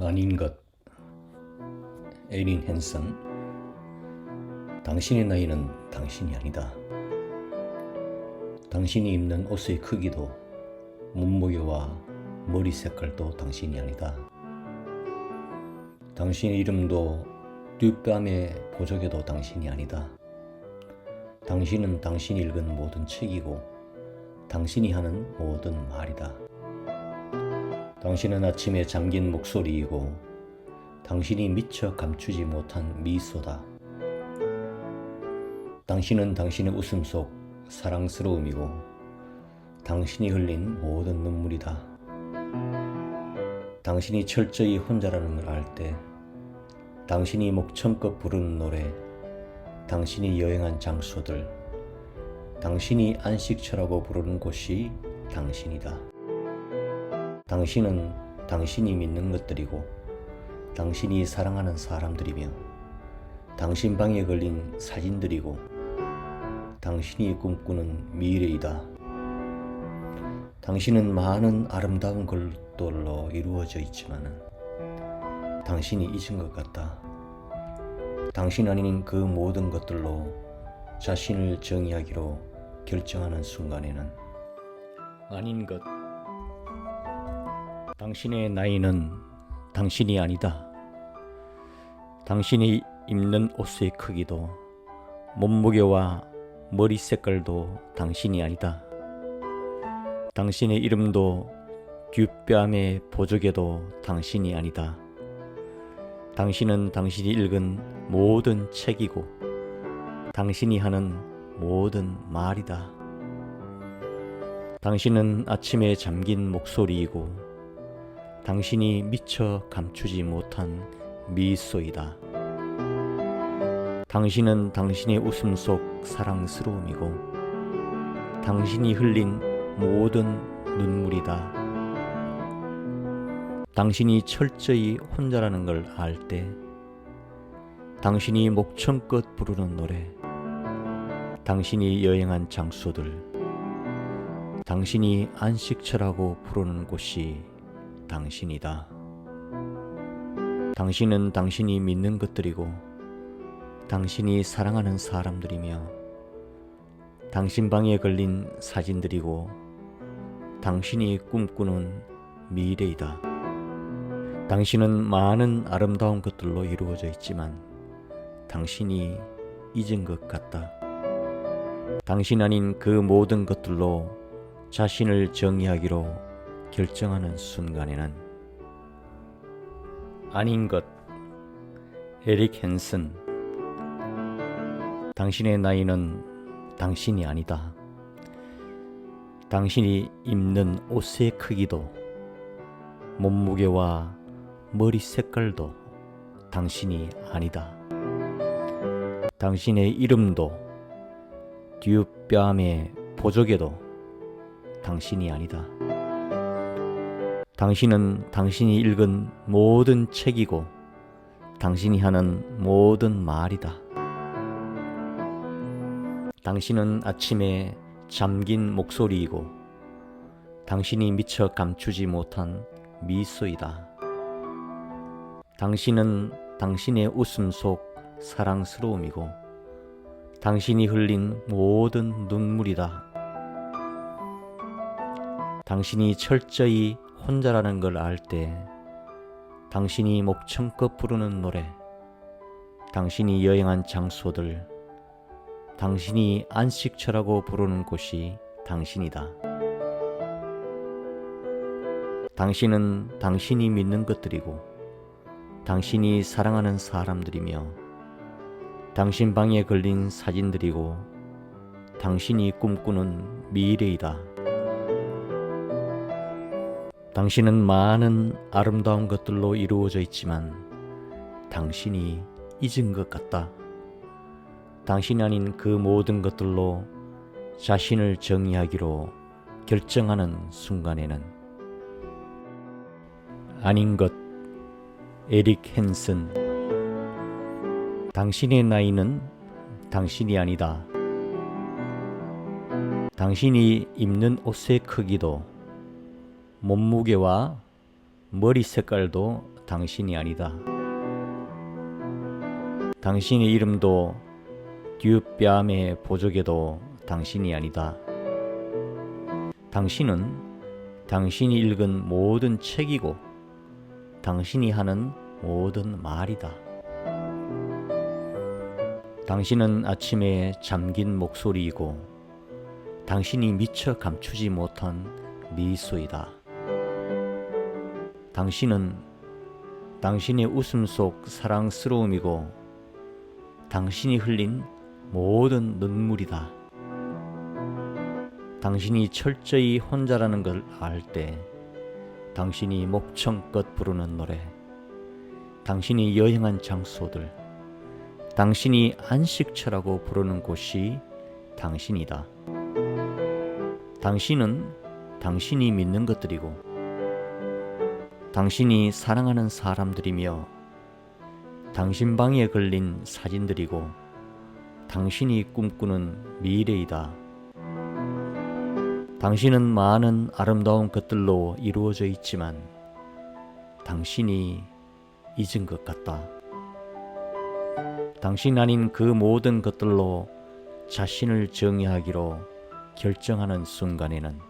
아닌 것 에린 헨슨 당신의 나이는 당신이 아니다. 당신이 입는 옷의 크기도 몸무게와 머리 색깔도 당신이 아니다. 당신의 이름도 뒷뺨의 보조개도 당신이 아니다. 당신은 당신이 읽은 모든 책이고 당신이 하는 모든 말이다. 당신은 아침에 잠긴 목소리이고 당신이 미처 감추지 못한 미소다. 당신은 당신의 웃음 속 사랑스러움이고 당신이 흘린 모든 눈물이다. 당신이 철저히 혼자라는 걸 알 때 당신이 목청껏 부르는 노래 당신이 여행한 장소들 당신이 안식처라고 부르는 곳이 당신이다. 당신은 당신이 믿는 것들이고 당신이 사랑하는 사람들이며 당신 방에 걸린 사진들이고 당신이 꿈꾸는 미래이다. 당신은 많은 아름다운 것들로 이루어져 있지만 당신이 잊은 것 같다. 당신 아닌 그 모든 것들로 자신을 정의하기로 결정하는 순간에는 아닌 것 당신의 나이는 당신이 아니다. 당신이 입는 옷의 크기도 몸무게와 머리 색깔도 당신이 아니다. 당신의 이름도 뒷뺨의 보조개도 당신이 아니다. 당신은 당신이 읽은 모든 책이고 당신이 하는 모든 말이다. 당신은 아침에 잠긴 목소리이고 당신이 미처 감추지 못한 미소이다. 당신은 당신의 웃음 속 사랑스러움이고 당신이 흘린 모든 눈물이다. 당신이 철저히 혼자라는 걸 알 때 당신이 목청껏 부르는 노래 당신이 여행한 장소들 당신이 안식처라고 부르는 곳이 당신이다. 당신은 당신이 믿는 것들이고 당신이 사랑하는 사람들이며 당신 방에 걸린 사진들이고 당신이 꿈꾸는 미래이다. 당신은 많은 아름다운 것들로 이루어져 있지만 당신이 잊은 것 같다. 당신 아닌 그 모든 것들로 자신을 정의하기로 결정하는 순간에는 아닌 것 에릭 헨슨 당신의 나이는 당신이 아니다. 당신이 입는 옷의 크기도 몸무게와 머리 색깔도 당신이 아니다. 당신의 이름도 뒷뺨의 보조개도 당신이 아니다. 당신은 당신이 읽은 모든 책이고 당신이 하는 모든 말이다. 당신은 아침에 잠긴 목소리이고 당신이 미처 감추지 못한 미소이다. 당신은 당신의 웃음 속 사랑스러움이고 당신이 흘린 모든 눈물이다. 당신이 철저히 혼자라는 걸 알 때 당신이 목청껏 부르는 노래 당신이 여행한 장소들 당신이 안식처라고 부르는 곳이 당신이다. 당신은 당신이 믿는 것들이고 당신이 사랑하는 사람들이며 당신 방에 걸린 사진들이고 당신이 꿈꾸는 미래이다. 당신은 많은 아름다운 것들로 이루어져 있지만 당신이 잊은 것 같다. 당신 아닌 그 모든 것들로 자신을 정의하기로 결정하는 순간에는 아닌 것 에릭 헨슨 당신의 나이는 당신이 아니다. 당신이 입는 옷의 크기도 몸무게와 머리 색깔도 당신이 아니다. 당신의 이름도 듀뺨의 보조개도 당신이 아니다. 당신은 당신이 읽은 모든 책이고 당신이 하는 모든 말이다. 당신은 아침에 잠긴 목소리이고 당신이 미처 감추지 못한 미소이다. 당신은 당신의 웃음 속 사랑스러움이고 당신이 흘린 모든 눈물이다. 당신이 철저히 혼자라는 걸 알 때 당신이 목청껏 부르는 노래 당신이 여행한 장소들 당신이 안식처라고 부르는 곳이 당신이다. 당신은 당신이 믿는 것들이고 당신이 사랑하는 사람들이며 당신 방에 걸린 사진들이고 당신이 꿈꾸는 미래이다. 당신은 많은 아름다운 것들로 이루어져 있지만 당신이 잊은 것 같다. 당신 아닌 그 모든 것들로 자신을 정의하기로 결정하는 순간에는